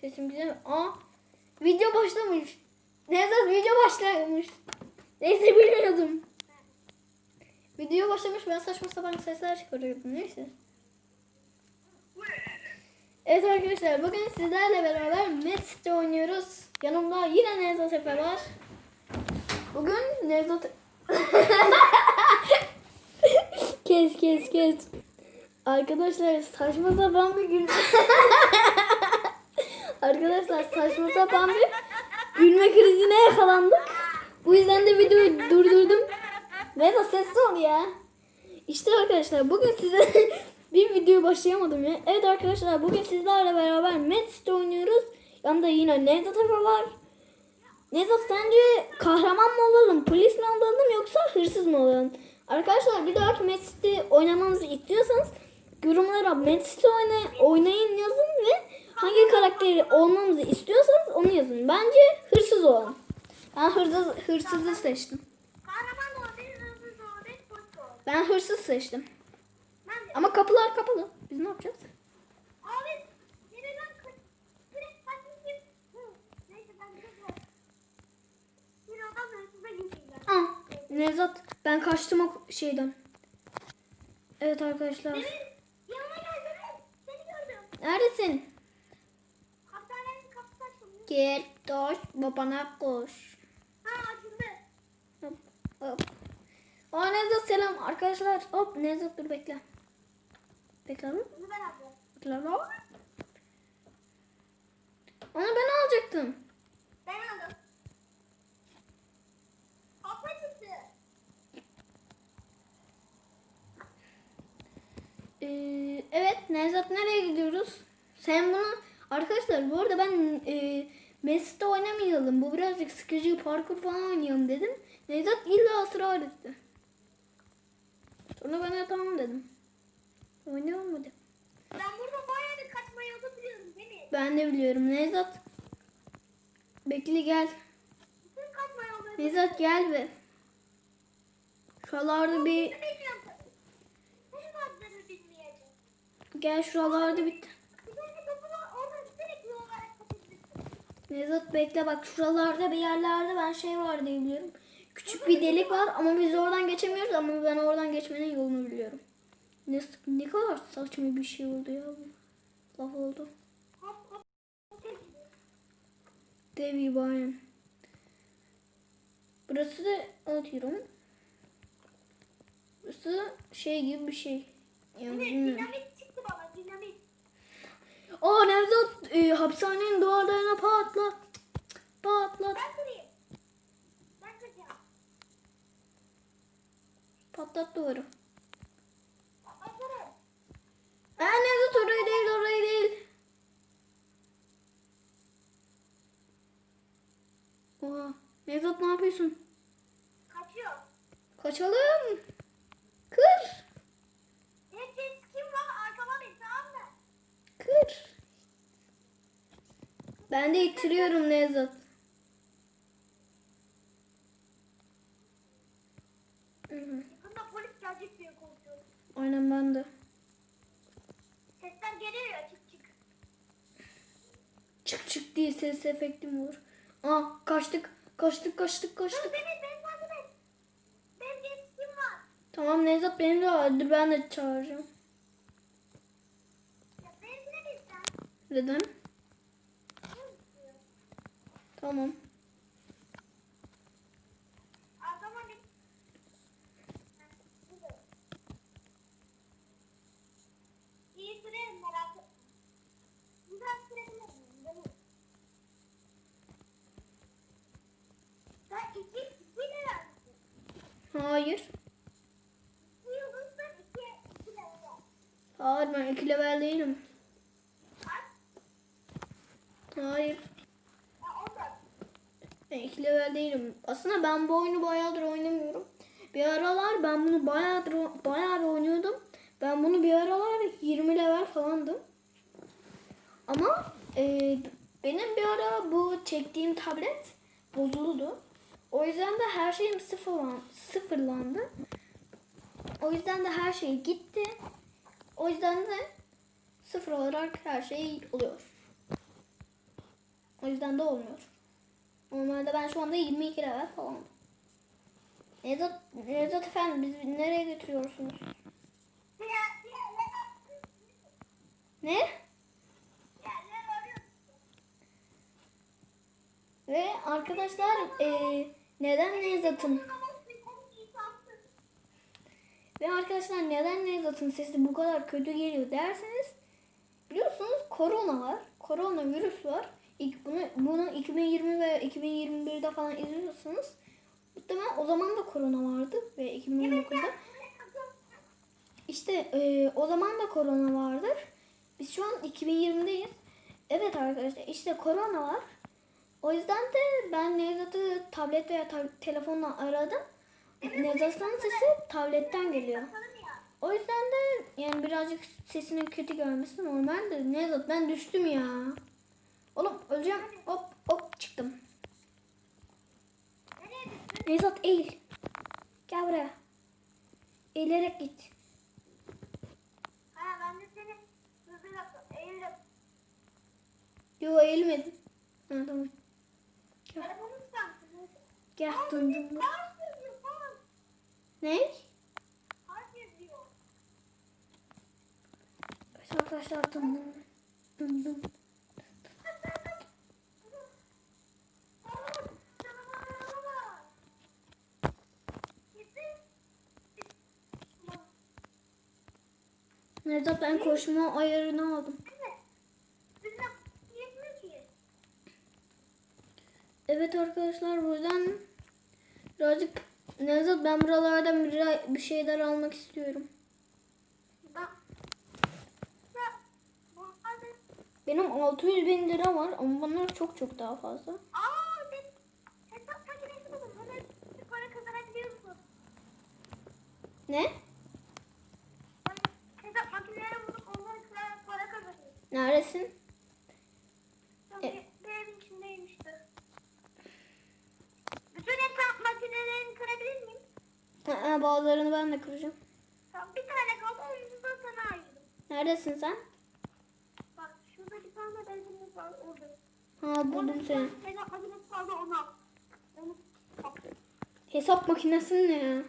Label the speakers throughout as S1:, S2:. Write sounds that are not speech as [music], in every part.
S1: Sesim güzel mi? Aa video başlamış. Nevzat video başlamış. Neyse bilmiyordum. Video başlamış ben saçma sapan sesler çıkarıyordum neyse. Evet arkadaşlar bugün sizlerle beraber Metz'te oynuyoruz. Yanımda yine Nevzat Efe var. Bugün Nevzat... [laughs] kes kes kes. Arkadaşlar saçma sapan bir gülme... [laughs] Arkadaşlar saçma sapan bir gülme krizine yakalandık. Bu yüzden de videoyu durdurdum. Nevzat sessiz ol ya. İşte arkadaşlar bugün size bir video başlayamadım ya. Evet arkadaşlar bugün sizlerle beraber Metz'te oynuyoruz. Yanında yine Nevzat Efe var. Nevzat sence kahraman mı olalım, polis mi olalım yoksa hırsız mı olalım? Arkadaşlar bir dahaki Metz'te oynamamızı istiyorsanız yorumlara Metz'te oyna, oynayın yazın ve hangi karakteri olmamızı istiyorsanız onu yazın. Bence hırsız olalım. Ben hırsız, hırsızı seçtim. Ben hırsız seçtim. Ama kapılar kapalı. Biz ne yapacağız?
S2: Abi.
S1: Ah, Nevzat ben kaçtım o şeyden. Evet arkadaşlar.
S2: Demir, yanıma gel Demir. Seni gördüm.
S1: Neredesin?
S2: Hastanenin kapısı açıldı.
S1: Gel doş babana koş.
S2: Ha açıldı.
S1: Hop, hop. Aa Nevzat selam arkadaşlar. Hop Nevzat dur bekle. Bekle lan.
S2: Bunu ben aldım.
S1: Onu ben alacaktım.
S2: Ben aldım. Kapı çıktı.
S1: Ee, evet Nevzat nereye gidiyoruz? Sen bunu arkadaşlar bu arada ben e, Messi'de oynamayalım. Bu birazcık sıkıcı parkur falan oynayalım dedim. Nevzat illa ısrar etti. Sonra ben de tamam dedim. Oynayalım hadi.
S2: Ben burada bayağı bir kaçma yolu biliyorum Demir.
S1: Ben de biliyorum Nevzat. Bekle gel.
S2: Bütün kaçma yolları.
S1: Nevzat gel be. Şuralarda bir gel şuralarda bir. Nevzat bekle bak şuralarda bir yerlerde ben şey var diye biliyorum. Küçük bir delik var ama biz oradan geçemiyoruz ama ben oradan geçmenin yolunu biliyorum. Ne, ne kadar saçma bir şey oldu ya bu. Laf oldu.
S2: Hop hop.
S1: Dev İbrahim. Burası da atıyorum. Burası şey gibi bir şey. Yani bilmiyorum.
S2: dinamit çıktı bana dinamit.
S1: Aa Nevzat e, hapishanenin duvarlarına patlat. Patlat.
S2: Ben kırayım. Ben kıracağım.
S1: Patlat duvarı. Aa Nevzat orayı değil orayı değil. Oha. Nevzat ne yapıyorsun?
S2: Kaçıyor.
S1: Kaçalım. Kır.
S2: Herkes kim var? Arkama bin tamam mı?
S1: Kır. Ben de ittiriyorum Nevzat.
S2: Yakında polis gelecek diye korkuyorum.
S1: Aynen ben de. tık diye ses efekti olur? Aa kaçtık. Kaçtık kaçtık kaçtık.
S2: Ben, ben, ben, ben, ben. Ben var.
S1: Tamam Nevzat benim de vardı. Ben de çağıracağım.
S2: Ben de
S1: Neden? Tamam. Hayır. Hayır ben iki level değilim. Hayır. Ben iki level değilim. Aslında ben bu oyunu bayağıdır oynamıyorum. Bir aralar ben bunu bayağıdır bayağı bir oynuyordum. Ben bunu bir aralar 20 level falandım. Ama e, Benim bir ara bu çektiğim tablet bozuldu. O yüzden de her şeyim sıfırlan, sıfırlandı. O yüzden de her şey gitti. O yüzden de sıfır olarak her şey oluyor. O yüzden de olmuyor. Normalde ben şu anda 22 level falan. Nevzat, Nevzat efendim bizi nereye götürüyorsunuz? Ne? Ve arkadaşlar eee, neden Nevzat'ın ve arkadaşlar neden Nevzat'ın sesi bu kadar kötü geliyor derseniz biliyorsunuz korona var. Korona virüs var. İlk bunu, bunu 2020 ve 2021'de falan izliyorsanız muhtemelen o zaman da korona vardı ve 2019'da. İşte eee, o zaman da korona vardır. Biz şu an 2020'deyiz. Evet arkadaşlar işte korona var. O yüzden de ben Nevzat'ı tablet veya ta- telefonla aradım. Nevzat'ın sesi tabletten geliyor. O yüzden de yani birazcık sesinin kötü gelmesi normal de Nevzat ben düştüm ya. Oğlum öleceğim. Hop hop çıktım. Nevzat eğil. Gel buraya. Eğilerek git.
S2: Ha ben de seni hızlı yaptım. Eğildim.
S1: Yo eğilmedim. Ha, tamam. Gel
S2: yazıyor falan.
S1: Ne? Arkadaşlar. Dön dön. Nevzat ben koşma ayarını aldım. Evet arkadaşlar buradan birazcık Nevzat ben buralardan bir, şeyler almak istiyorum. Benim 600 bin lira var ama bunlar çok çok daha fazla. Ne? Neredesin?
S2: Benim
S1: Ha, bazılarını ben de kıracağım.
S2: Tamam bir tane kaldı onu da sana ayırdım.
S1: Neredesin sen?
S2: Bak şurada bir tane benzinlik var orada.
S1: Ha buldum seni.
S2: Hesap makinesi kaldı onu al. Onu.
S1: Hesap makinesi ne ya?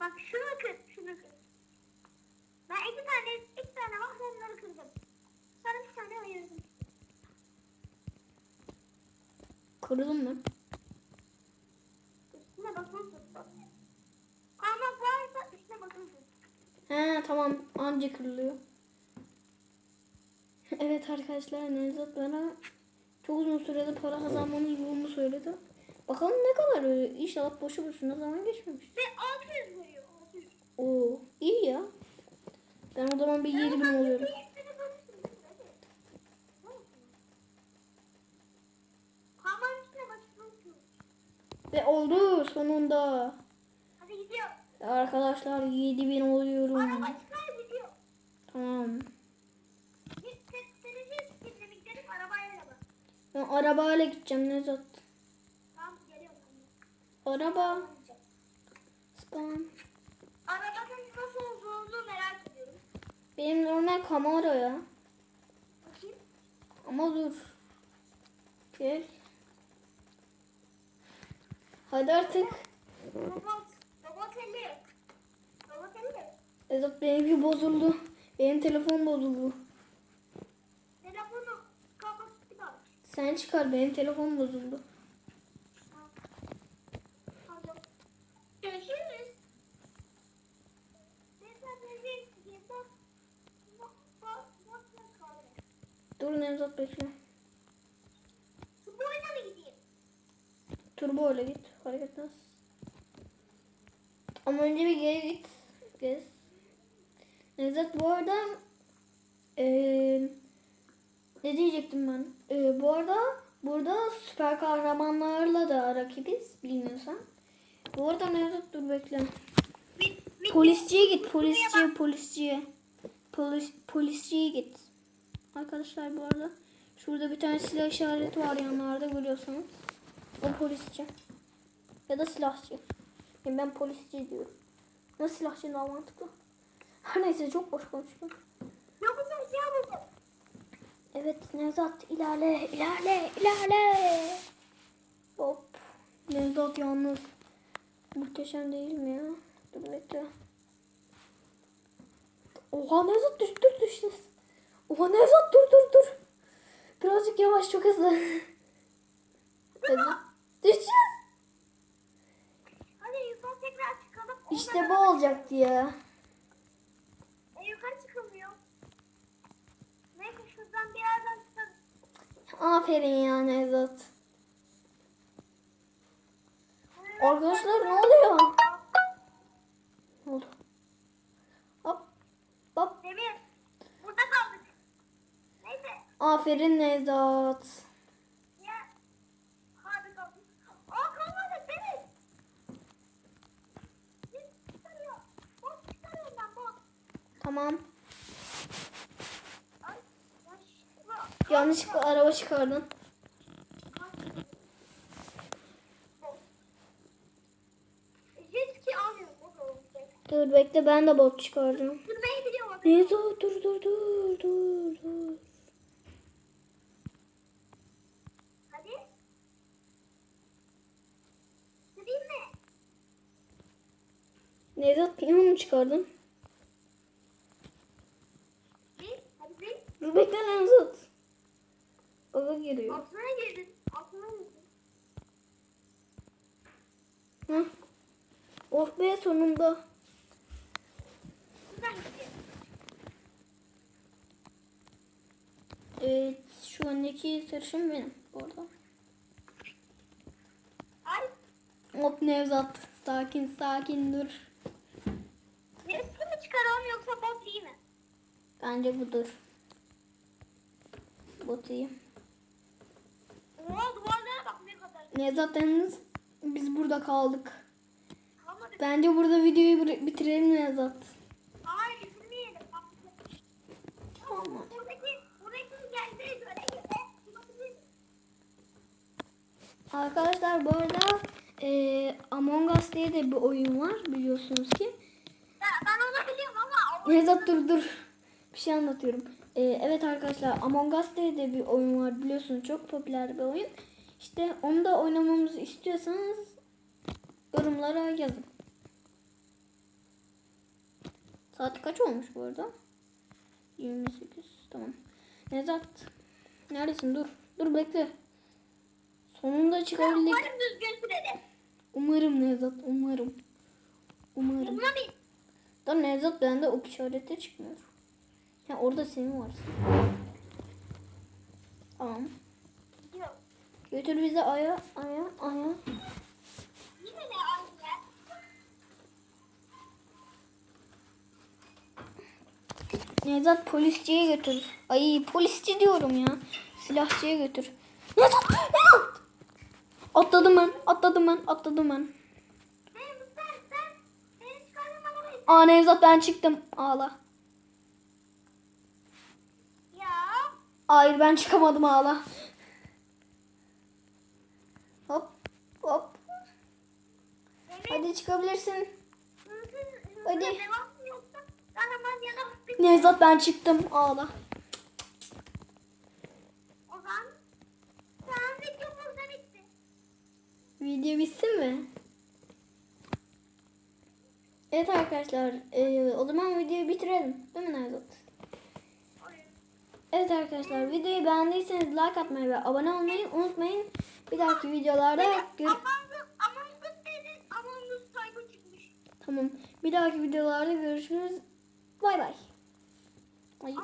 S2: Bak şunu kır, şunu kır. Ben iki tane, iki tane var onları kırdım. Sana bir tane ayırdım.
S1: Kırılım mı? He tamam anca kırılıyor. [laughs] evet arkadaşlar Nevzat bana çok uzun sürede para kazanmanın yolunu söyledi. Bakalım ne kadar öyle. İnşallah boşu boşuna zaman geçmemiş.
S2: Ve 600 veriyor. 600.
S1: Oo iyi ya. Ben o zaman bir 7000 oluyorum.
S2: Üstüne basılı tut, hadi. Parmağın üstüne basılı tut.
S1: Ve oldu sonunda.
S2: Hadi gidiyor.
S1: Arkadaşlar 7000 oluyorum. Tamam. Ben arabayla gideceğim Nevzat.
S2: Tamam geliyorum.
S1: Araba. Spam.
S2: Arabanın nasıl olduğunu merak ediyorum.
S1: Benim normal Camaro ya.
S2: Bakayım.
S1: Ama dur. Gel. Hadi artık.
S2: Robot.
S1: Ezat benimki bozuldu. Benim telefon bozuldu.
S2: Telefonu var.
S1: Sen çıkar benim telefon bozuldu. Dur Nevzat bekle.
S2: Şu boyuna mı gideyim?
S1: Turbo ile git. Fark etmez. Ama önce bir geri git. Gez. Nevzat bu arada eee, ne diyecektim ben? Eee, bu arada burada süper kahramanlarla da rakibiz bilmiyorsan. Bu arada Nevzat dur bekle. Polisciye git polisciye polisciye. Polis, polisciye git. Arkadaşlar bu arada Şurada bir tane silah işareti var yanlarda görüyorsunuz. O polisçi. Ya da silahçı. Yani ben polisçi diyorum. Nasıl silahçı daha mantıklı? Her neyse çok boş konuştum. Evet Nevzat ilerle ilerle ilerle. Hop. Nevzat yalnız. Muhteşem değil mi ya? Dur bekle. Oha Nevzat düş dur düştü. Oha Nevzat dur dur dur. Birazcık yavaş çok hızlı. evet. Düşeceğiz.
S2: Hadi yukarı tekrar çıkalım.
S1: İşte bu olacaktı ya.
S2: E, yukarı çıkamıyor. Neyse şuradan bir yerden çıkalım.
S1: Aferin ya Nevzat. Arkadaşlar ne oluyor? Ne oldu? Hop. Hop.
S2: Demir. Burada kaldık. Neyse.
S1: Aferin Nevzat.
S2: Ya. Hadi kaldık. Aa kalmadık Demir. Biz çıkarıyor. Bot çıkarıyorum ben bot.
S1: Tamam.
S2: Ay. Yanlışlıkla.
S1: Yanlışlıkla araba çıkardın. Dur bekle ben de bot çıkaracağım.
S2: Biliyorum.
S1: Nevzat dur dur dur dur dur.
S2: Hadi. Süreyim mi?
S1: Nevzat piyon mu çıkardın?
S2: Bir. Hadi bir.
S1: Dur bekle Nevzat. Giriyor.
S2: Altına girdin. Altına girdin.
S1: Hı. Oh be sonunda. Evet şu öndeki sarışın benim bu arada.
S2: Ay.
S1: Hop Nevzat sakin sakin dur.
S2: Neresi mi çıkaralım yoksa bot iyi mi?
S1: Bence budur. Bot iyi.
S2: Oha duvarlara bak ne kadar.
S1: Nevzat yalnız biz burada kaldık. Bence burada videoyu bitirelim Nevzat.
S2: Hayır bitirmeyelim.
S1: Tamam.
S2: Buradaki, buradaki.
S1: Arkadaşlar bu arada eee Among Us diye de bir oyun var biliyorsunuz ki.
S2: Ben, ben onu biliyorum ama
S1: Nevzat dur dur. Bir şey anlatıyorum. Eee, evet arkadaşlar Among Us diye de bir oyun var biliyorsunuz çok popüler bir oyun. İşte onu da oynamamızı istiyorsanız yorumlara yazın. Saat kaç olmuş bu arada? 28 tamam. Nevzat neredesin dur. Dur bekle. Sonunda çıkabildik.
S2: umarım düzgün sürelim.
S1: Umarım Nevzat umarım. Umarım.
S2: Bir.
S1: Da Nevzat bende ok işareti çıkmıyor. Ya orada senin varsın. Tamam. Götür bizi aya aya aya. Nevzat polisçiye götür. Ay polisçi diyorum ya. Silahçıya götür. Nevzat! Nevzat! Atladım ben. Atladım ben. Atladım ben. Aa Nevzat ben çıktım. Ağla.
S2: Ya.
S1: Hayır ben çıkamadım ağla. Hop hop. Hadi çıkabilirsin.
S2: Hadi.
S1: Nevzat ben çıktım. Ağla.
S2: O zaman. Tamam video burada bitti.
S1: Video bitsin mi? Evet arkadaşlar. eee, o zaman videoyu bitirelim. Değil mi Nevzat? Evet arkadaşlar. Videoyu beğendiyseniz like atmayı ve abone olmayı unutmayın. Bir dahaki videolarda gör... Tamam. Bir dahaki videolarda görüşürüz. Bay bay. Ay.